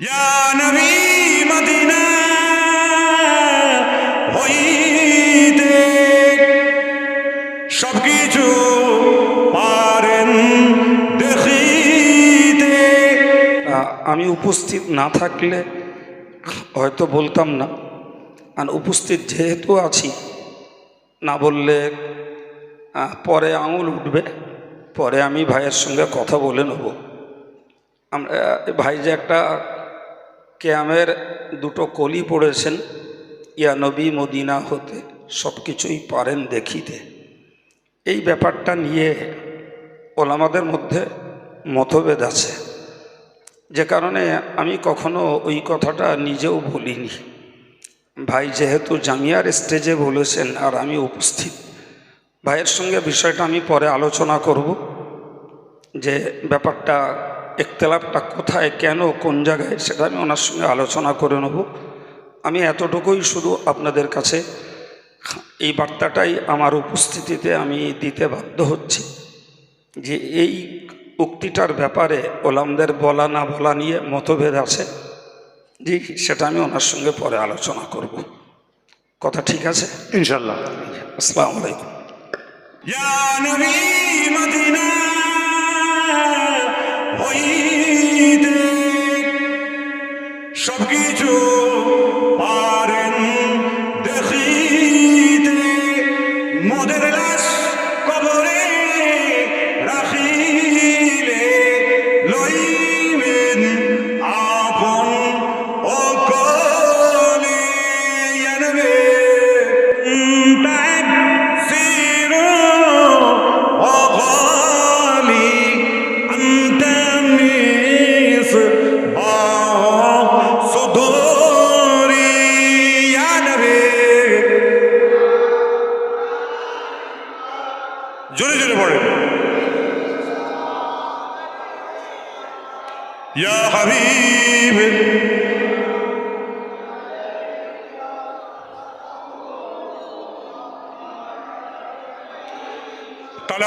সবকিছু আমি উপস্থিত না থাকলে হয়তো বলতাম না। আর উপস্থিত যেহেতু আছি, না বললে পরে আঙুল উঠবে। পরে আমি ভাইয়ের সঙ্গে কথা বলে নেব। আমরা ভাই যে একটা ক্যামের দুটো কলি পড়েছেন, ইয়া নবী মদিনা হতে সব কিছুই পারেন দেখিতে। এই ব্যাপারটা নিয়ে ওলামাদের মধ্যে মতভেদ আছে। যে কারণে আমি কখনো ওই কথাটা নিজেও বলিনি। ভাই যেহেতু জামিয়ার স্টেজে বলেছেন আর আমি উপস্থিত, ভাইয়ের সঙ্গে বিষয়টা আমি পরে আলোচনা করব, যে ব্যাপারটা একতলাপটা কোথায় কেন কোন জায়গায় সেটা আমি ওনার সঙ্গে আলোচনা করে নেব। আমি এতটুকুই শুধু আপনাদের কাছে এই বার্তাটাই আমার উপস্থিতিতে আমি দিতে বাধ্য হচ্ছি যে এই উক্তিটার ব্যাপারে ওলামদের বলা না বলা নিয়ে মতভেদ আছে। জি সেটা আমি ওনার সঙ্গে পরে আলোচনা করব। কথা ঠিক আছে? ইনশাল্লাহ আসসালামু আলাইকুম। ইয়া নবী মদিনা। হইতে ইয়া হাবিব তাহলে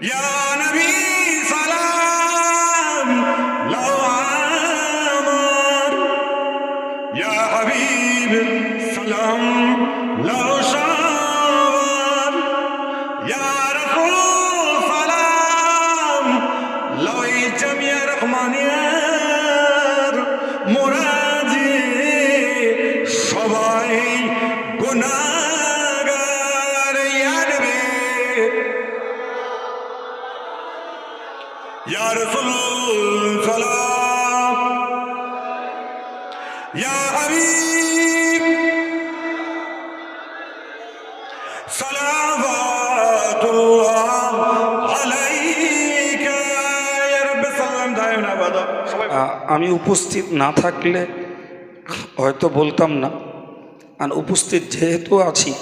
يا نبي سلام يا حبيب سلام لو شام মোরা যে সবাই গুণাগার ইয়ারবে। ইয়ার সালাম ইয়া হাবিব সালাম আমি উপস্থিত না থাকলে হয়তো বলতাম না। আর উপস্থিত যেহেতু আছি,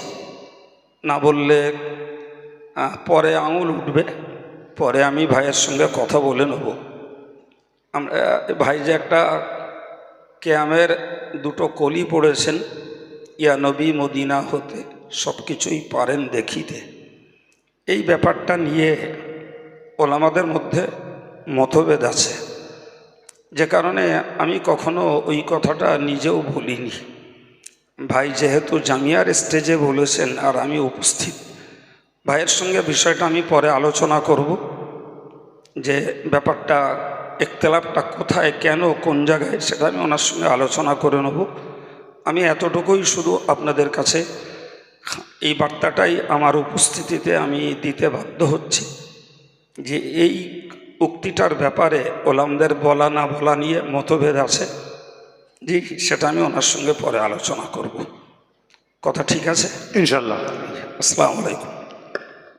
না বললে পরে আঙুল উঠবে, পরে আমি ভাইয়ের সঙ্গে কথা বলে নেব। আমরা ভাই যে একটা ক্যামের দুটো কলি পড়েছেন, ইয়া নবী মদিনা হতে সব কিছুই পারেন দেখিতে। এই ব্যাপারটা নিয়ে ওলামাদের মধ্যে মতভেদ আছে। যে কারণে আমি কখনো ওই কথাটা নিজেও বলিনি। ভাই যেহেতু জামিয়ার স্টেজে বলেছেন আর আমি উপস্থিত, ভাইয়ের সঙ্গে বিষয়টা আমি পরে আলোচনা করব যে ব্যাপারটা, একতলাপটা কোথায়, কেন, কোন জায়গায়, সেটা আমি ওনার সঙ্গে আলোচনা করে নেব। আমি এতটুকুই শুধু আপনাদের কাছে এই বার্তাটাই আমার উপস্থিতিতে আমি দিতে বাধ্য হচ্ছি যে এই উক্তিটার ব্যাপারে ওলামদের বলা না বলা নিয়ে মতভেদ আছে। জি সেটা আমি ওনার সঙ্গে পরে আলোচনা করব। কথা ঠিক আছে? ইনশাল্লাহ। আসসালামু আলাইকুম।